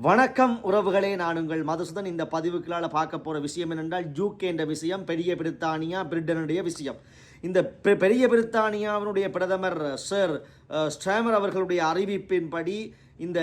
வணக்கம் உறவுகளே நான் உங்கள் மதுசூதன். இந்த பதிவுகளால் பார்க்க போகிற விஷயம் என்னென்றால் ஜூகே என்ற விஷயம் பெரிய பிரித்தானியா பிரிட்டனுடைய விஷயம். இந்த பெ- பெரிய பிரித்தானியாவினுடைய பிரதமர் சர் அஹ், ஸ்ட்ராமர் அவர்களுடைய அறிவிப்பின்படி இந்த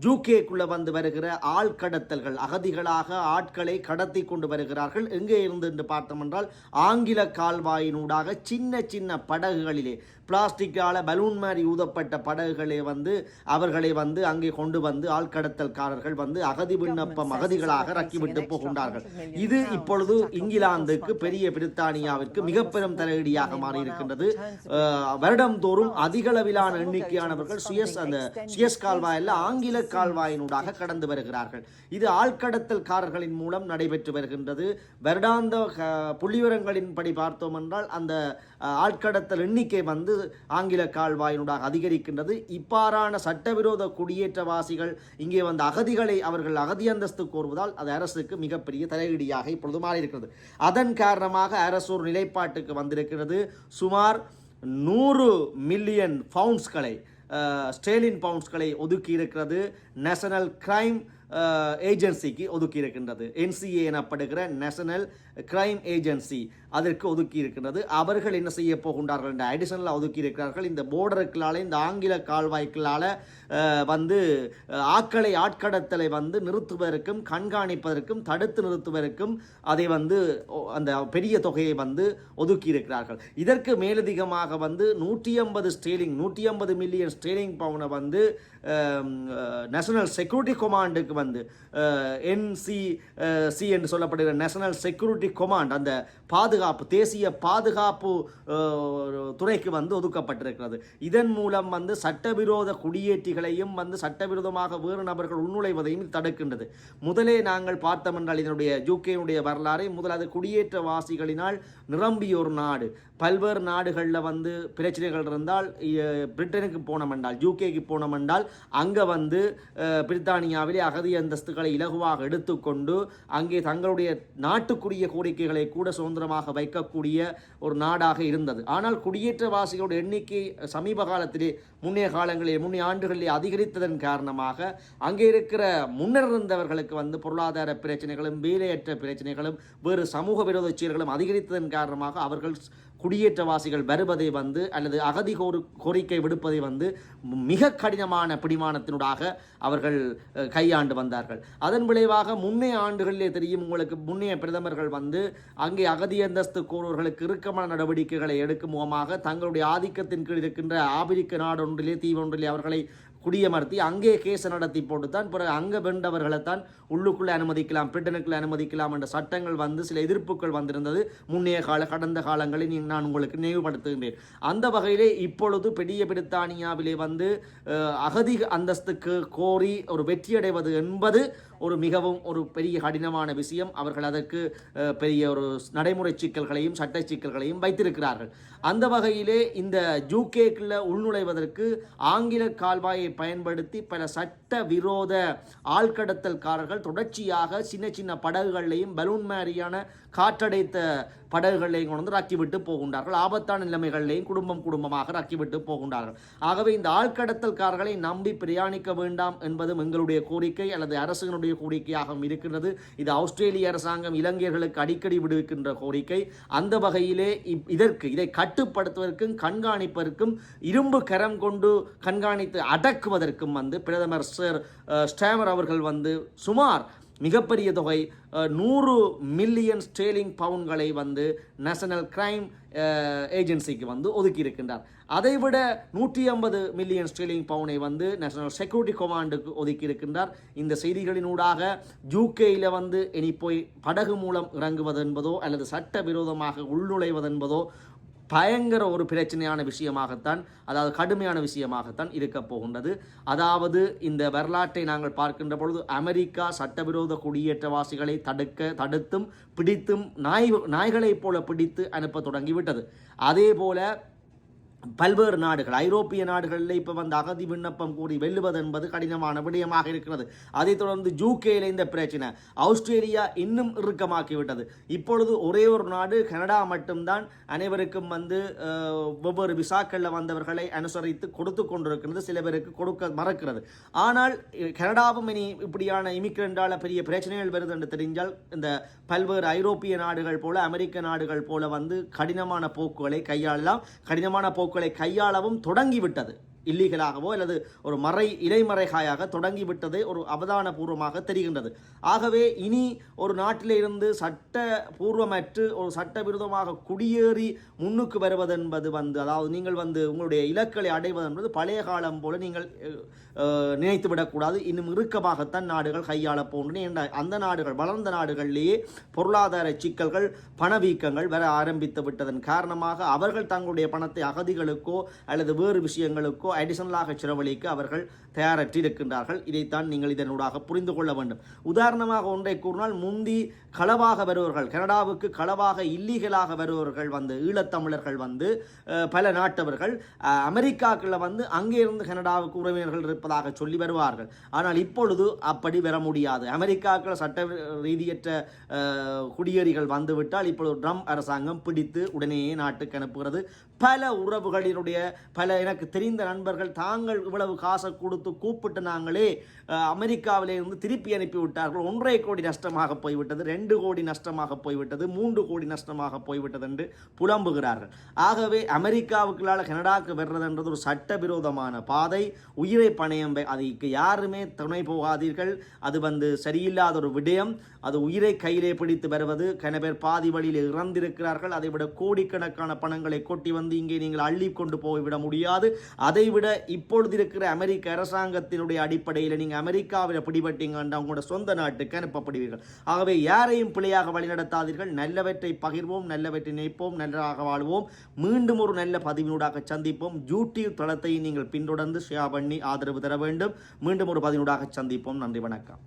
ஜூகேக்குள்ளே வந்து வருகிற ஆள் கடத்தல்கள் அகதிகளாக ஆட்களை கடத்தி கொண்டு வருகிறார்கள். எங்கே இருந்து என்று பார்த்தோம் என்றால் ஆங்கில கால்வாயினூடாக சின்ன சின்ன படகுகளிலே பிளாஸ்டிக்கால பலூன் மாதிரி ஊதப்பட்ட படகுகளே வந்து அவர்களை வந்து அங்கே கொண்டு வந்து ஆள்கடத்தல்காரர்கள் வந்து அகதி விண்ணப்பம் அகதிகளாக இறக்கிவிட்டு போகின்றார்கள். இது இப்பொழுது இங்கிலாந்துக்கு பெரிய பிரித்தானியாவிற்கு மிக பெரும் தலையீடியாக மாறி இருக்கின்றது அஹ், வருடம்தோறும் அதிகளவிலான எண்ணிக்கையானவர்கள் சுயஸ் அந்த சுயஸ் கால்வாயில் ஆங்கில கால்வாயினூடாக கடந்து வருகிறார்கள். இது ஆழ்கடத்தல்காரர்களின் மூலம் நடைபெற்று வருகின்றது. வருடாந்த புள்ளிவிவரங்களின்படி பார்த்தோம் என்றால் அந்த ஆட்கடத்தல் எண்ணிக்கை வந்து ஆங்கில கால்வாயினூடாக அதிகரிக்கின்றது. இப்பாறான சட்டவிரோத குடியேற்றவாசிகள் இங்கே வந்த அகதிகளை அவர்கள் அகதி அந்தஸ்து கோருவதால் அது அரசுக்கு மிகப்பெரிய தலையீடியாக இப்பொழுது மாறியிருக்கிறது. அதன் காரணமாக அரசு ஒரு நிலைப்பாட்டுக்கு வந்திருக்கிறது. சுமார் நூறு மில்லியன் பவுண்ட்ஸ்களை ஸ்டேலின் பவுண்ட்ஸ்களை ஒதுக்கி இருக்கிறது நேஷனல் கிரைம் ஏஜென்சிக்கு ஒதுக்கி இருக்கின்றது என்சிஏ எனப்படுகிற நேஷனல் கிரைம் ஏஜென்சி அதற்கு ஒதுக்கி இருக்கின்றது அவர்கள் என்ன செய்ய போகின்றார்கள் என்ற அடிஷனலாக ஒதுக்கி இருக்கிறார்கள் இந்த போர்டருக்களால் இந்த ஆங்கில கால்வாய்க்களால் வந்து ஆக்களை ஆட்களை ஆட்கடத்தலை வந்து நிறுத்துவதற்கும் கண்காணிப்பதற்கும் தடுத்து நிறுத்துவதற்கும் அதை வந்து அந்த பெரிய தொகையை வந்து ஒதுக்கி இருக்கிறார்கள் இதற்கு மேலதிகமாக வந்து நூற்றி ஐம்பது ஸ்டேலிங் நூற்றி ஐம்பது மில்லியன் ஸ்டேலிங் பவுனை வந்து நேஷனல் செக்யூரிட்டி கொமாண்டுக்கு வந்து என்சி சி என்று சொல்லப்படுகிற நேஷனல் செக்யூரிட்டி கொமாண்ட் அந்த பாதுகாப்பு தேசிய பாதுகாப்பு துறைக்கு வந்து ஒதுக்கப்பட்டிருக்கிறது. இதன் மூலம் வந்து சட்டவிரோத குடியேற்றிகளையும் வந்து சட்டவிரோதமாக வேறு நபர்கள் உள்நுழைவதையும் தடுக்கின்றது. முதலே நாங்கள் பார்த்தோம் என்றால் இதனுடைய யூகேனுடைய வரலாறை முதலாவது குடியேற்றவாசிகளினால் நிரம்பிய ஒரு நாடு. பல்வேறு நாடுகளில் வந்து பிரச்சனைகள் இருந்தால் பிரிட்டனுக்கு போனோம் என்றால் யூகேக்கு போனோம் என்றால் அங்கே வந்து பிரித்தானியாவிலே அகதி அந்தஸ்துகளை இலகுவாக எடுத்துக்கொண்டு அங்கே தங்களுடைய நாட்டுக்குரிய கோரிக்கைகளை கூட சுதந்திரமாக வைக்கக்கூடிய ஒரு நாடாக இருந்தது. ஆனால் குடியேற்றவாசிகளோட எண்ணிக்கை சமீப காலத்திலே முன்னைய காலங்களில் முன்னைய ஆண்டுகளிலே அதிகரித்ததன் காரணமாக அங்கே இருக்கிற முன்னர் இருந்தவர்களுக்கு வந்து பொருளாதார பிரச்சனைகளும் வேலையற்ற பிரச்சனைகளும் வேறு சமூக விரோத செயல்களும் அதிகரித்ததன் காரணமாக அவர்கள் குடியேற்றவாசிகள் வருவதை வந்து அல்லது அகதி கோரு கோரிக்கை விடுப்பதை வந்து மிக கடினமான பிடிமானத்தினூடாக அவர்கள் கையாண்டு வந்தார்கள். அதன் விளைவாக முன்னைய ஆண்டுகளிலே தெரியும் உங்களுக்கு முன்னைய பிரதமர்கள் வந்து அங்கே அகதி அந்தஸ்து கோருவர்களுக்கு இறுக்கமான நடவடிக்கைகளை எடுக்கும் முகமாக தங்களுடைய ஆதிக்கத்தின் கீழ் இருக்கின்ற ஆபிரிக்க நாடொன்றிலே தீவொன்றிலே அவர்களை குடியமர்த்தி அங்கே கேஸ் நடத்தி போட்டுத்தான் பிறகு அங்கே வென்றவர்களைத்தான் உள்ளுக்குள்ளே அனுமதிக்கலாம் பிரிட்டனுக்குள்ளே அனுமதிக்கலாம் என்ற சட்டங்கள் வந்து சில எதிர்ப்புகள் வந்திருந்தது. முன்னைய கால கடந்த காலங்களில் நான் உங்களுக்கு நினைவுபடுத்துகின்றேன். அந்த வகையிலே இப்பொழுது பெரிய பிரித்தானியாவிலே வந்து அகதி அந்தஸ்துக்கு கோரி ஒரு வெற்றியடைவது என்பது ஒரு மிகவும் ஒரு பெரிய கடினமான விஷயம். அவர்கள் அதற்கு பெரிய ஒரு நடைமுறை சிக்கல்களையும் சட்ட சிக்கல்களையும் வைத்திருக்கிறார்கள். அந்த வகையிலே இந்த ஜூகேக்கில் உள்நுழைவதற்கு ஆங்கில கால்வாயை பயன்படுத்தி பல சட்ட விரோத ஆழ்கடத்தல்காரர்கள் தொடர்ச்சியாக சின்ன சின்ன படகுகளையும் பலூன் மாதிரியான காற்றடைத்த படகுகளையும் கொண்டு வந்து ரக்கிவிட்டு போகின்றார்கள். ஆபத்தான நிலைமைகளையும் குடும்பம் குடும்பமாக ரக்கிவிட்டு போகின்றார்கள். ஆகவே இந்த ஆழ்கடத்தல்காரர்களை நம்பி பிரயாணிக்க வேண்டாம் என்பதும் எங்களுடைய கோரிக்கை அல்லது அரசுகளுடைய கோரிக்கையாகவும் இருக்கிறது இது ஆஸ்திரேலிய அரசாங்கம் இலங்கையர்களுக்கு அடிக்கடி விடுவிக்கின்ற கோரிக்கை. அந்த வகையிலே இப்- இதற்கு இதை கட்டுப்படுத்துவதற்கும் கண்காணிப்பதற்கும் இரும்பு கரம் கொண்டு கண்காணித்து அடக்குவதற்கும் வந்து பிரதமர் சர் ஸ்டாமர் அவர்கள் வந்து சுமார் மிகப்பெரிய தொகை நூறு மில்லியன் ஸ்டேலிங் பவுன்களை வந்து நேஷனல் கிரைம் ஏஜென்சிக்கு வந்து ஒதுக்கி இருக்கின்றார் அதைவிட நூற்றி ஐம்பது மில்லியன் ஸ்டேலிங் பவுனை வந்து நேஷனல் செக்யூரிட்டி கொமாண்டுக்கு ஒதுக்கி இருக்கின்றார் இந்த செய்திகளினூடாக யூகேயில் வந்து இனி போய் படகு மூலம் இறங்குவது என்பதோ அல்லது சட்ட விரோதமாக உள்நுழைவது என்பதோ பயங்கர ஒரு பிரச்சனையான விஷயமாகத்தான் அதாவது கடுமையான விஷயமாகத்தான் இருக்க போகின்றது. அதாவது இந்த வரலாற்றை நாங்கள் பார்க்கின்ற பொழுது அமெரிக்கா சட்டவிரோத குடியேற்றவாசிகளை தடுக்க தடுத்தும் பிடித்தும் நாய் நாய்களைப் போல பிடித்து அனுப்ப தொடங்கிவிட்டது. அதே போல பல்வேறு நாடுகள் ஐரோப்பிய நாடுகளில் இப்போ வந்து அகதி விண்ணப்பம் கூறி வெல்லுவது என்பது கடினமான விடயமாக இருக்கிறது. அதைத் தொடர்ந்து ஜூகேல இந்த பிரச்சனை ஆஸ்திரேலியா இன்னும் இறுக்கமாக்கிவிட்டது. இப்பொழுது ஒரே ஒரு நாடு கனடா மட்டும்தான் அனைவருக்கும் வந்து ஒவ்வொரு விசாக்களில் வந்தவர்களை அனுசரித்து கொடுத்து கொண்டிருக்கிறது சில பேருக்கு கொடுக்க மறக்கிறது. ஆனால் கனடாவும் இனி இப்படியான இமிக்ரெண்டால் பெரிய பிரச்சனைகள் வருது என்று தெரிஞ்சால் இந்த பல்வேறு ஐரோப்பிய நாடுகள் போல அமெரிக்க நாடுகள் போல வந்து கடினமான போக்குகளை கையாளலாம். கடினமான போக்கு போக்குகளை கையாளவும் தொடங்கிவிட்டது. இல்லீகலாகவோ அல்லது ஒரு மறை இலைமறைகாயாக தொடங்கிவிட்டது ஒரு அவதானபூர்வமாக தெரிகின்றது. ஆகவே இனி ஒரு நாட்டிலிருந்து சட்டபூர்வமற்று சட்ட பூர்வமற்று ஒரு சட்டவிரோதமாக குடியேறி முன்னுக்கு வருவதென்பது வந்து அதாவது நீங்கள் வந்து உங்களுடைய இலக்களை அடைவது என்பது பழைய காலம் போல நீங்கள் நினைத்துவிடக்கூடாது நினைத்து விடக்கூடாது. இன்னும் இறுக்கமாகத்தான் நாடுகள் கையாளப் போன்றன அந்த நாடுகள் வளர்ந்த நாடுகளிலேயே பொருளாதார சிக்கல்கள் பணவீக்கங்கள் வர ஆரம்பித்து விட்டதன் காரணமாக அவர்கள் தங்களுடைய பணத்தை அகதிகளுக்கோ அல்லது வேறு விஷயங்களுக்கோ அடிஷனலாக செலவழிக்க அவர்கள் தயாரற்றி இருக்கின்றார்கள் இதைத்தான் நீங்கள் இதனூடாக புரிந்து கொள்ள வேண்டும். உதாரணமாக ஒன்றை கூறினால் முந்தி களவாக வருவர்கள் கனடாவுக்கு களவாக இல்லீகலாக வருபவர்கள் வந்து ஈழத்தமிழர்கள் வந்து பல நாட்டவர்கள் அமெரிக்காக்களில் வந்து அங்கே இருந்து கனடாவுக்கு உறவினர்கள் இருப்பதாக சொல்லி வருவார்கள். ஆனால் இப்பொழுது அப்படி வர முடியாது. அமெரிக்காக்கள் சட்ட ரீதியற்ற குடியேறிகள் வந்துவிட்டால் இப்பொழுது ட்ரம்ப் அரசாங்கம் பிடித்து உடனேயே நாட்டுக்கு அனுப்புகிறது. பல உறவுகளினுடைய பல எனக்கு தெரிந்த நண்பர்கள் தாங்கள் இவ்வளவு காசை கொடுத்து கூப்பிட்டு நாங்களே அமெரிக்காவிலே இருந்து திருப்பி அனுப்பி விட்டார்கள் ஒன்றரை கோடி நஷ்டமாக போய்விட்டது ரெண்டு கோடி நஷ்டமாக போய்விட்டது மூன்று கோடி நஷ்டமாக போய்விட்டது என்று புலம்புகிறார்கள். ஆகவே அமெரிக்காவுக்குள்ளால் கனடாவுக்கு வர்றதுன்றது ஒரு சட்டவிரோதமான பாதை. உயிரை பணி நாணயம் அதுக்கு யாருமே துணை போகாதீர்கள். அது வந்து சரியில்லாத ஒரு விடயம். அது உயிரை கையிலே பிடித்து வருவது. கன பேர் பாதி வழியில் இறந்திருக்கிறார்கள். அதை விட கோடிக்கணக்கான பணங்களை கொட்டி வந்து இங்கே நீங்கள் அள்ளி கொண்டு போய்விட முடியாது. அதை விட இப்பொழுது இருக்கிற அமெரிக்க அரசாங்கத்தினுடைய அடிப்படையில் நீங்கள் அமெரிக்காவில் பிடிபட்டீங்கன்னா உங்களோட சொந்த நாட்டுக்கு அனுப்பப்படுவீர்கள். ஆகவே யாரையும் பிழையாக வழிநடத்தாதீர்கள். நல்லவற்றை பகிர்வோம் நல்லவற்றை நினைப்போம் நன்றாக வாழ்வோம். மீண்டும் ஒரு நல்ல பதிவினூடாக சந்திப்போம். யூடியூப் தளத்தை நீங்கள் பின்தொடர்ந்து ஷேர் பண்ணி ஆதரவு தர வேண்டும் மீண்டும் ஒரு பதினூடாக சந்திப்போம். நன்றி வணக்கம்.